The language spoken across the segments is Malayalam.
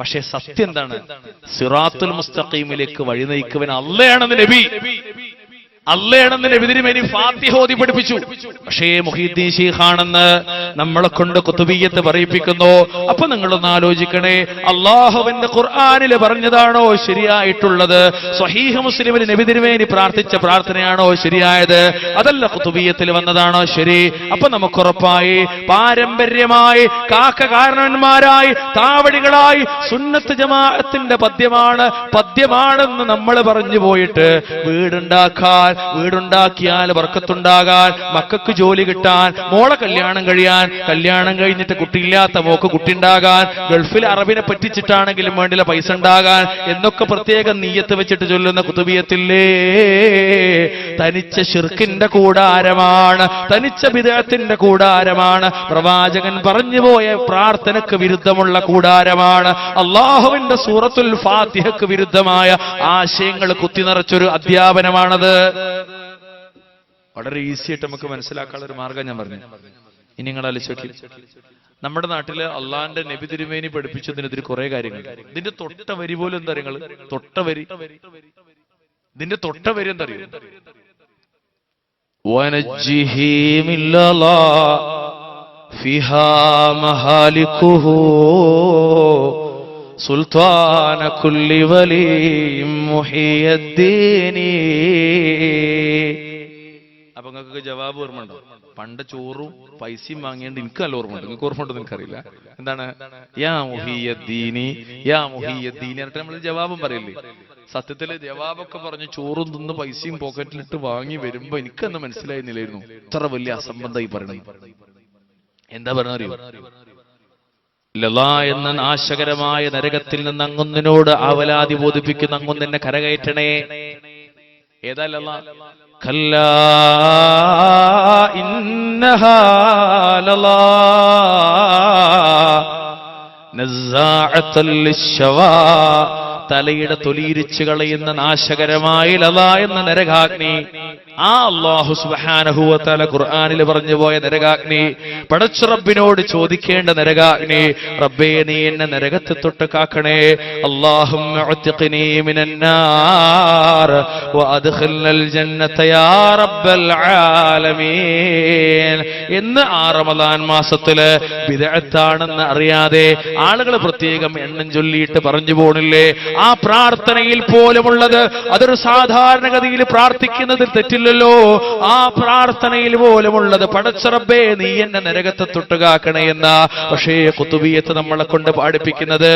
പക്ഷേ സത്യം എന്താണ്? സിറാത്തുൽ മുസ്തഖീമിലേക്ക് വഴി നയിക്കുവൻ അല്ലയാണെന്ന് നബി. അല്ലയാണെന്ന് നബി തിരുമേനി ഫാത്തിഹ ഓതി പഠിപ്പിച്ചു. പക്ഷേ മുഹീദ്ദീൻ ഷീഖാണെന്ന് നമ്മളെ കൊണ്ട് കുത്തുബീയത്ത് പറയിപ്പിക്കുന്നു. അപ്പൊ നിങ്ങളൊന്ന് ആലോചിക്കണേ അള്ളാഹുവിന്റെ ഖുർആാനിൽ പറഞ്ഞതാണോ ശരിയായിട്ടുള്ളത്? സ്വഹീഹ മുസ്ലിമിന് നബി തിരുമേനി പ്രാർത്ഥിച്ച പ്രാർത്ഥനയാണോ ശരിയായത്? അതല്ല കുത്തുബീയത്തിൽ വന്നതാണോ ശരി? അപ്പൊ നമുക്കുറപ്പായി പാരമ്പര്യമായി കാക്ക കാരണന്മാരായി താവടികളായി സുന്നത്ത് ജമാഅത്തിന്റെ പദ്യമാണ് പദ്യമാണെന്ന് നമ്മൾ പറഞ്ഞു പോയിട്ട് വീടുണ്ടാക്കാൻ വീടുണ്ടാക്കിയാൽ വർക്കത്തുണ്ടാകാൻ മക്കൾക്ക് ജോലി കിട്ടാൻ മോളെ കല്യാണം കഴിയാൻ കല്യാണം കഴിഞ്ഞിട്ട് കുട്ടിയില്ലാത്ത മോക്ക് കുട്ടി ഉണ്ടാകാൻ ഗൾഫിൽ അറബിനെ പറ്റിച്ചിട്ടാണെങ്കിലും വേണ്ടില്ല പൈസ ഉണ്ടാകാൻ എന്നൊക്കെ പ്രത്യേകം നീയത്ത് വെച്ചിട്ട് ചൊല്ലുന്ന കുതുബിയത്തില്ലേ? തനിച്ച ഷിർക്കിന്റെ കൂടാരമാണ് തനിച്ച വിദേഹത്തിന്റെ കൂടാരമാണ് പ്രവാചകൻ പറഞ്ഞുപോയ പ്രാർത്ഥനക്ക് വിരുദ്ധമുള്ള കൂടാരമാണ് അള്ളാഹുവിന്റെ സൂറത്തുൽ ഫാത്തിഹക്ക് വിരുദ്ധമായ ആശയങ്ങൾ കുത്തി നിറച്ചൊരു അധ്യാപനമാണത്. വളരെ ഈസി ആയിട്ട് നമുക്ക് മനസ്സിലാക്കാനുള്ള ഒരു മാർഗം ഞാൻ പറഞ്ഞു. ഇനി നിങ്ങൾ അലിച്ചോക്കി നമ്മുടെ നാട്ടിൽ അള്ളാന്റെ നബി തിരുമേനി പഠിപ്പിച്ചതിനെതിരെ കുറെ കാര്യങ്ങൾ. ഇതിന്റെ തൊട്ട വരി പോലും എന്താ നിങ്ങൾ? തൊട്ട വരി. ഇതിന്റെ തൊട്ട വരി എന്താ അറിയോ? ഫിഹാ മഹാലിക്കുഹോ للا فيها مهالكه സുൽത്താന കുല്ലി വലിയും മുഹിയദ്ദീനി അപ്പൊ നിങ്ങൾക്ക് ജവാബ് ഓർമ്മയുണ്ടോ പണ്ട് ചോറും പൈസയും വാങ്ങിയോണ്ട് എനിക്ക് നല്ല ഓർമ്മയുണ്ട് നിങ്ങൾക്ക് ഓർമ്മയുണ്ടോ എനിക്കറിയില്ല എന്താണ് യാ മുഹിയദ്ദീനി യാ മുഹിയദ്ദീനി എന്നിട്ട് നമ്മൾ ജവാബും പറയില്ലേ സത്യത്തില് ജവാബൊക്കെ പറഞ്ഞ് ചോറും തിന്ന് പൈസയും പോക്കറ്റിലിട്ട് വാങ്ങി വരുമ്പോ എനിക്കെന്ന് മനസ്സിലായിരുന്നില്ലായിരുന്നു ഇത്ര വലിയ അസംബന്ധം ഈ പറയണത് എന്താ പറഞ്ഞറിയോ ലല എന്ന നാശകരമായ നരകത്തിൽ നിന്ന് അങ്ങൊന്നിനോട് അവലാതി ബോധിപ്പിക്കുന്ന അങ്ങൊന്നിനെ കരകയറ്റണേ. ഏതാ ലല? തലയുടെ തൊലിയിരിച്ചു കളയുന്ന നാശകരമായ ലല എന്ന നരകാഗ്നി. ആ അള്ളാഹു സുബ്ഹാനഹു ഖുർആാനിൽ പറഞ്ഞു പോയ നരകാഗ്നി പടച്ചു റബ്ബിനോട് ചോദിക്കേണ്ട നരകാഗ്നി റബ്ബേ നീ എന്നെ നരകത്തെ തൊട്ട് കാക്കണേ. അള്ളാഹും എന്ന് ആ റമദാൻ മാസത്തിൽ വിദഗ്ധാണെന്ന് അറിയാതെ ആളുകൾ പ്രത്യേകം എണ്ണം ചൊല്ലിയിട്ട് പറഞ്ഞു പോണില്ലേ? ആ പ്രാർത്ഥനയിൽ പോലുമുള്ളത് അതൊരു സാധാരണഗതിയിൽ പ്രാർത്ഥിക്കുന്നതിൽ തെറ്റില്ലല്ലോ. ആ പ്രാർത്ഥനയിൽ പോലുമുള്ളത് പടച്ചറബേ നീ എന്നെ നരകത്തെ തൊട്ടുകാക്കണേ എന്ന. പക്ഷേ കുത്തുബിയത്ത് നമ്മളെ കൊണ്ട് പാടിപ്പിക്കുന്നത്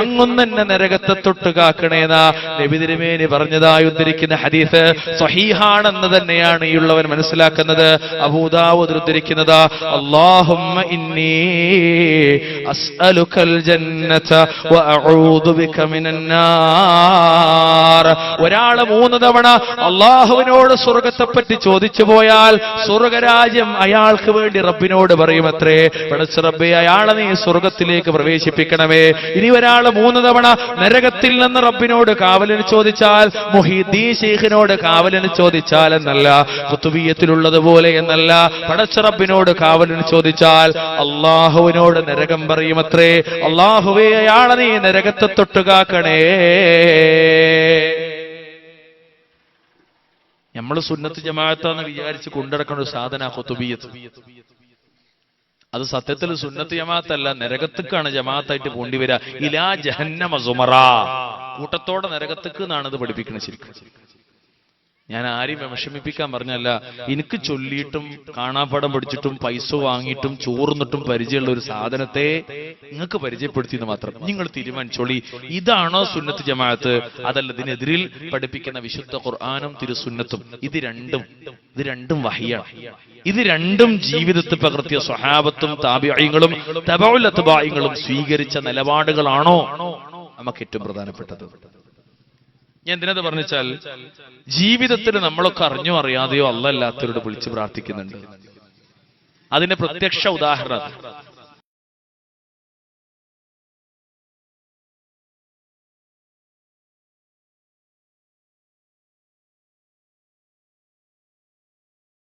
അങ്ങൊന്നെ നരകത്തെ തൊട്ടുകാക്കണേന്ന നബി തിരുമേനി പറഞ്ഞതായി ഉദ്ധരിക്കുന്ന ഹദീസ് സഹീഹാണെന്ന് തന്നെയാണ് ഈ ഉള്ളവൻ മനസ്സിലാക്കുന്നത് അബൂദാവൂദ് ഉദ്ധരിക്കുന്നത് അല്ലാഹുമ്മ ഇന്നി അസ്അലുക്കൽ ജന്നത ബിക മിനന്നാർ മൂന്ന് തവണ അള്ളാഹുവിനോട് സ്വർഗത്തെപ്പറ്റി ചോദിച്ചു പോയാൽ സ്വർഗരാജ്യം അയാൾക്ക് വേണ്ടി റബ്ബിനോട് പറയുമത്രേ പടച്ച റബ്ബെ അയാളെ നീ സ്വർഗത്തിലേക്ക് പ്രവേശിപ്പിക്കണമേ. ഇനി ഒരാൾ മൂന്ന് തവണ നരകത്തിൽ നിന്ന് റബ്ബിനോട് കാവലിന് ചോദിച്ചാൽ മുഹിദ്ദീ ഷെയ്ഖിനോട് കാവലിന് ചോദിച്ചാൽ എന്നല്ല കുത്തുബീയത്തിലുള്ളതുപോലെ എന്നല്ല പടച്ച റബ്ബിനോട് കാവലിന് ചോദിച്ചാൽ അള്ളാഹുവിനോട് നരകം പറയുമത്രേ അള്ളാഹുവേ അയാളെ നീ നരകത്തെ തൊട്ടുകാക്കണേ. നമ്മൾ സുന്നത്ത് ജമാഅത്താന്ന് വിചാരിച്ച് കൊണ്ടിടക്കുന്ന ഒരു സാധന കുത്തുബിയത്ത് അത് സത്യത്തിൽ സുന്നത്ത് ജമാഅത്തല്ല നരകത്തേക്കാണ് ജമാഅത്തായിട്ട് പോണ്ടി വരിക ഇലാ ജഹന്നമ സുമറ. കൂട്ടത്തോടെ നരകത്തേക്ക് എന്നാണ് ഇത് പഠിപ്പിക്കുന്നത് ശരിക്കും. ഞാൻ ആരെയും വിഷമിപ്പിക്കാൻ പറഞ്ഞല്ല. എനിക്ക് ചൊല്ലിയിട്ടും കാണാപ്പാടം പഠിച്ചിട്ടും പൈസ വാങ്ങിയിട്ടും ചോർന്നിട്ടും പരിചയമുള്ള ഒരു സാധനത്തെ നിങ്ങൾക്ക് പരിചയപ്പെടുത്തിയെന്ന് മാത്രം നിങ്ങൾ തീരുമാനിച്ചോളി. ഇതാണോ സുന്നത്ത് ജമാഅത്ത്? അതല്ല ഇതിനെതിരിൽ പഠിപ്പിക്കുന്ന വിശുദ്ധ ഖുർആാനും തിരുസുന്നത്തും. ഇത് രണ്ടും ഇത് രണ്ടും വഹിയാണ്. ഇത് രണ്ടും ജീവിതത്തിൽ പകർത്തിയ സ്വഹാബത്തും താപിയങ്ങളും തബൗലത്തുബായികളും സ്വീകരിച്ച നിലപാടുകളാണോ? നമുക്ക് ഏറ്റവും പ്രധാനപ്പെട്ടത്. ഞാൻ എന്തിനത് പറഞ്ഞാൽ ജീവിതത്തിൽ നമ്മളൊക്കെ അറിഞ്ഞോ അറിയാതെയോ അല്ലല്ലാത്തവരോട് വിളിച്ച് പ്രാർത്ഥിക്കുന്നുണ്ട്. അതിന്റെ പ്രത്യക്ഷ ഉദാഹരണം